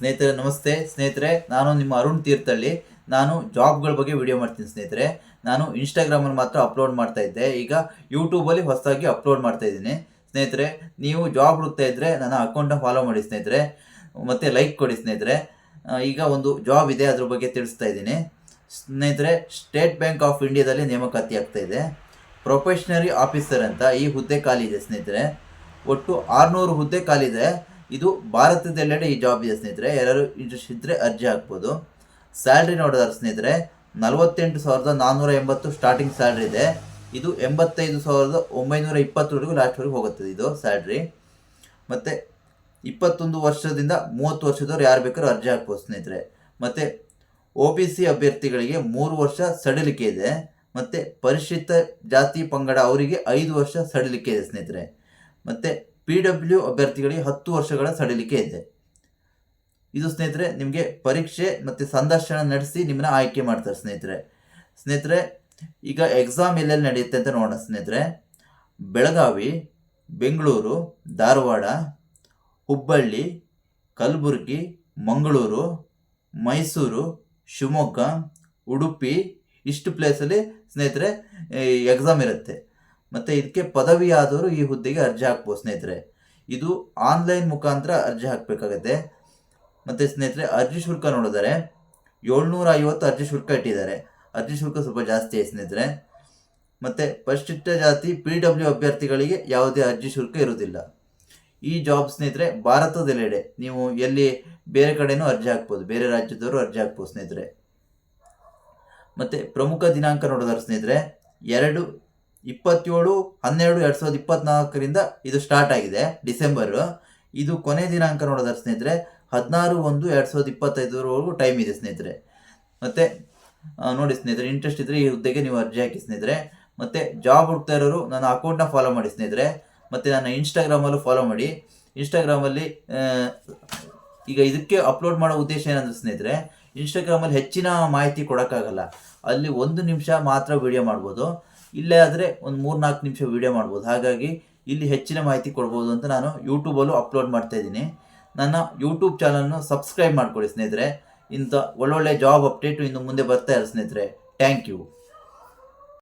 ಸ್ನೇಹಿತರೆ, ನಮಸ್ತೆ. ಸ್ನೇಹಿತರೆ, ನಾನು ನಿಮ್ಮ ಅರುಣ್ ತೀರ್ಥಳ್ಳಿ ನಾನು ಜಾಬ್ಗಳ ಬಗ್ಗೆ ವಿಡಿಯೋ ಮಾಡ್ತೀನಿ ಸ್ನೇಹಿತರೆ. ನಾನು ಇನ್ಸ್ಟಾಗ್ರಾಮಲ್ಲಿ ಮಾತ್ರ ಅಪ್ಲೋಡ್ ಮಾಡ್ತಾ ಇದ್ದೆ. ಈಗ ಯೂಟ್ಯೂಬಲ್ಲಿ ಹೊಸದಾಗಿ ಅಪ್ಲೋಡ್ ಮಾಡ್ತಾ ಇದ್ದೀನಿ. ಸ್ನೇಹಿತರೆ, ನೀವು ಜಾಬ್ ಹುಡುಕ್ತಾ ಇದ್ದರೆ ನನ್ನ ಅಕೌಂಟ್ ಫಾಲೋ ಮಾಡಿ ಸ್ನೇಹಿತರೆ. ಮತ್ತು ಲೈಕ್ ಕೊಡಿ ಸ್ನೇಹಿತರೆ. ಈಗ ಒಂದು ಜಾಬ್ ಇದೆ, ಅದ್ರ ಬಗ್ಗೆ ತಿಳಿಸ್ತಾ ಇದ್ದೀನಿ. ಸ್ನೇಹಿತರೆ, ಸ್ಟೇಟ್ ಬ್ಯಾಂಕ್ ಆಫ್ ಇಂಡಿಯಾದಲ್ಲಿ ನೇಮಕಾತಿ ಆಗ್ತಾ ಇದೆ. ಪ್ರೊಫೆಷನರಿ ಆಫೀಸರ್ ಅಂತ ಈ ಹುದ್ದೆ ಖಾಲಿ ಇದೆ ಸ್ನೇಹಿತರೆ. ಒಟ್ಟು ಆರುನೂರು ಹುದ್ದೆ ಖಾಲಿ ಇದೆ. ಇದು ಭಾರತದೆಲ್ಲೆಡೆ ಈ ಜಾಬ್ ಇದೆ ಸ್ನೇಹಿತರೆ. ಯಾರು ಇಂಟ್ರೆಸ್ಟ್ ಇದ್ದರೆ ಅರ್ಜಿ ಹಾಕ್ಬೋದು. ಸ್ಯಾಲ್ರಿ ನೋಡಿದ್ರೆ ಸ್ನೇಹಿತರೆ. ನಲವತ್ತೆಂಟು ಸಾವಿರದ ನಾನ್ನೂರ ಎಂಬತ್ತು ಸ್ಟಾರ್ಟಿಂಗ್ ಸ್ಯಾಲ್ರಿ ಇದೆ. ಇದು ಎಂಬತ್ತೈದು ಸಾವಿರದ ಒಂಬೈನೂರ ಇಪ್ಪತ್ತರವರೆಗೂ ಲಾಸ್ಟ್ವರೆಗೂ ಹೋಗುತ್ತದೆ ಇದು ಸ್ಯಾಲ್ರಿ ಮತ್ತು ಇಪ್ಪತ್ತೊಂದು ವರ್ಷದಿಂದ ಮೂವತ್ತು ವರ್ಷದವ್ರು ಯಾರು ಬೇಕಾದ್ರೂ ಅರ್ಜಿ ಹಾಕ್ಬೋದು ಸ್ನೇಹಿತರೆ. ಮತ್ತು ಒ ಬಿ ಸಿ ಅಭ್ಯರ್ಥಿಗಳಿಗೆ ಮೂರು ವರ್ಷ ಸಡಿಲಿಕೆ ಇದೆ. ಮತ್ತು ಪರಿಶಿಷ್ಟ ಜಾತಿ ಪಂಗಡ ಅವರಿಗೆ ಐದು ವರ್ಷ ಸಡಿಲಿಕೆ ಇದೆ ಸ್ನೇಹಿತರೆ. ಮತ್ತು ಪಿ ಡಬ್ಲ್ಯೂ ಅಭ್ಯರ್ಥಿಗಳಿಗೆ ಹತ್ತು ವರ್ಷಗಳ ಸಡಿಲಿಕೆ ಇದೆ. ಇದು ಸ್ನೇಹಿತರೆ, ನಿಮಗೆ ಪರೀಕ್ಷೆ ಮತ್ತು ಸಂದರ್ಶನ ನಡೆಸಿ ನಿಮ್ಮನ್ನ ಆಯ್ಕೆ ಮಾಡ್ತಾರೆ ಸ್ನೇಹಿತರೆ. ಸ್ನೇಹಿತರೆ, ಈಗ ಎಕ್ಸಾಮ್ ಎಲ್ಲೆಲ್ಲಿ ನಡೆಯುತ್ತೆ ಅಂತ ನೋಡೋಣ ಸ್ನೇಹಿತರೆ. ಬೆಳಗಾವಿ, ಬೆಂಗಳೂರು, ಧಾರವಾಡ, ಹುಬ್ಬಳ್ಳಿ, ಕಲಬುರಗಿ, ಮಂಗಳೂರು, ಮೈಸೂರು, ಶಿವಮೊಗ್ಗ, ಉಡುಪಿ ಇಷ್ಟು ಪ್ಲೇಸಲ್ಲಿ ಸ್ನೇಹಿತರೆ ಎಕ್ಸಾಮ್ ಇರುತ್ತೆ. ಮತ್ತು ಇದಕ್ಕೆ ಪದವಿ ಆದವರು ಈ ಹುದ್ದೆಗೆ ಅರ್ಜಿ ಹಾಕ್ಬೋದು ಸ್ನೇಹಿತರೆ. ಇದು ಆನ್ಲೈನ್ ಮುಖಾಂತರ ಅರ್ಜಿ ಹಾಕಬೇಕಾಗತ್ತೆ. ಮತ್ತು ಸ್ನೇಹಿತರೆ, ಅರ್ಜಿ ಶುಲ್ಕ ನೋಡಿದರೆ ಏಳ್ನೂರ ಐವತ್ತು ಅರ್ಜಿ ಶುಲ್ಕ ಇಟ್ಟಿದ್ದಾರೆ. ಅರ್ಜಿ ಶುಲ್ಕ ಸ್ವಲ್ಪ ಜಾಸ್ತಿ ಸ್ನೇಹಿತರೆ. ಮತ್ತು ಪರಿಶಿಷ್ಟ ಜಾತಿ ಪಿ ಡಬ್ಲ್ಯೂ ಅಭ್ಯರ್ಥಿಗಳಿಗೆ ಯಾವುದೇ ಅರ್ಜಿ ಶುಲ್ಕ ಇರುವುದಿಲ್ಲ. ಈ ಜಾಬ್ ಸ್ನೇಹಿತರೆ, ಭಾರತದೆಲ್ಲೆಡೆ ನೀವು ಎಲ್ಲಿ ಬೇರೆ ಕಡೆನೂ ಅರ್ಜಿ ಹಾಕ್ಬೋದು. ಬೇರೆ ರಾಜ್ಯದವರು ಅರ್ಜಿ ಹಾಕ್ಬೋದು ಸ್ನೇಹಿತರೆ. ಮತ್ತು ಪ್ರಮುಖ ದಿನಾಂಕ ನೋಡಿದ್ರೆ ಸ್ನೇಹಿತರೆ, ಎರಡು ಇಪ್ಪತ್ತೇಳು, ಹನ್ನೆರಡು, ಎರಡು ಸಾವಿರದ ಇಪ್ಪತ್ನಾಲ್ಕರಿಂದ ಇದು ಸ್ಟಾರ್ಟ್ ಆಗಿದೆ ಡಿಸೆಂಬರ್ ಇದು ಕೊನೆ ದಿನಾಂಕ ನೋಡೋದ್ರ ಸ್ನೇಹಿತರೆ, ಹದಿನಾರು ಒಂದು, ಎರಡು ಸಾವಿರದ ಇಪ್ಪತ್ತೈದರವರೆಗೂ ಟೈಮ್ ಇದೆ ಸ್ನೇಹಿತರೆ. ಮತ್ತು ನೋಡಿ ಸ್ನೇಹಿತರೆ ಇಂಟ್ರೆಸ್ಟ್ ಇದ್ದರೆ ಈ ಹುದ್ದೆಗೆ ನೀವು ಅರ್ಜಿ ಹಾಕಿ ಸ್ನೇಹಿತರೆ. ಮತ್ತು ಜಾಬ್ ಹುಡ್ತಾ ಇರೋರು ನನ್ನ ಅಕೌಂಟ್ನ ಫಾಲೋ ಮಾಡಿ ಸ್ನೇಹಿತರೆ. ಮತ್ತು, ನನ್ನ ಇನ್ಸ್ಟಾಗ್ರಾಮಲ್ಲೂ ಫಾಲೋ ಮಾಡಿ. ಇನ್ಸ್ಟಾಗ್ರಾಮಲ್ಲಿ ಈಗ ಇದಕ್ಕೆ ಅಪ್ಲೋಡ್ ಮಾಡೋ ಉದ್ದೇಶ ಏನಂದ್ರೆ ಸ್ನೇಹಿತರೆ ಇನ್ಸ್ಟಾಗ್ರಾಮಲ್ಲಿ ಹೆಚ್ಚಿನ ಮಾಹಿತಿ ಕೊಡೋಕ್ಕಾಗಲ್ಲ. ಅಲ್ಲಿ ಒಂದು ನಿಮಿಷ ಮಾತ್ರ ವಿಡಿಯೋ ಮಾಡ್ಬೋದು. ಇಲ್ಲೇ ಆದರೆ ಒಂದು ಮೂರು ನಾಲ್ಕು ನಿಮಿಷ ವೀಡಿಯೋ ಮಾಡ್ಬೋದು. ಹಾಗಾಗಿ ಇಲ್ಲಿ ಹೆಚ್ಚಿನ ಮಾಹಿತಿ ಕೊಡ್ಬೋದು ಅಂತ ನಾನು ಯೂಟ್ಯೂಬಲ್ಲೂ ಅಪ್ಲೋಡ್ ಮಾಡ್ತಾ ಇದ್ದೀನಿ. ನನ್ನ ಯೂಟ್ಯೂಬ್ ಚಾನಲ್ನ ಸಬ್ಸ್ಕ್ರೈಬ್ ಮಾಡ್ಕೊಳ್ಳಿ ಸ್ನೇಹಿತರೆ. ಇಂಥ ಒಳ್ಳೊಳ್ಳೆ ಜಾಬ್ ಅಪ್ಡೇಟು ಇನ್ನು ಮುಂದೆ ಬರ್ತಾ ಇರೋ ಸ್ನೇಹಿತರೆ. Thank you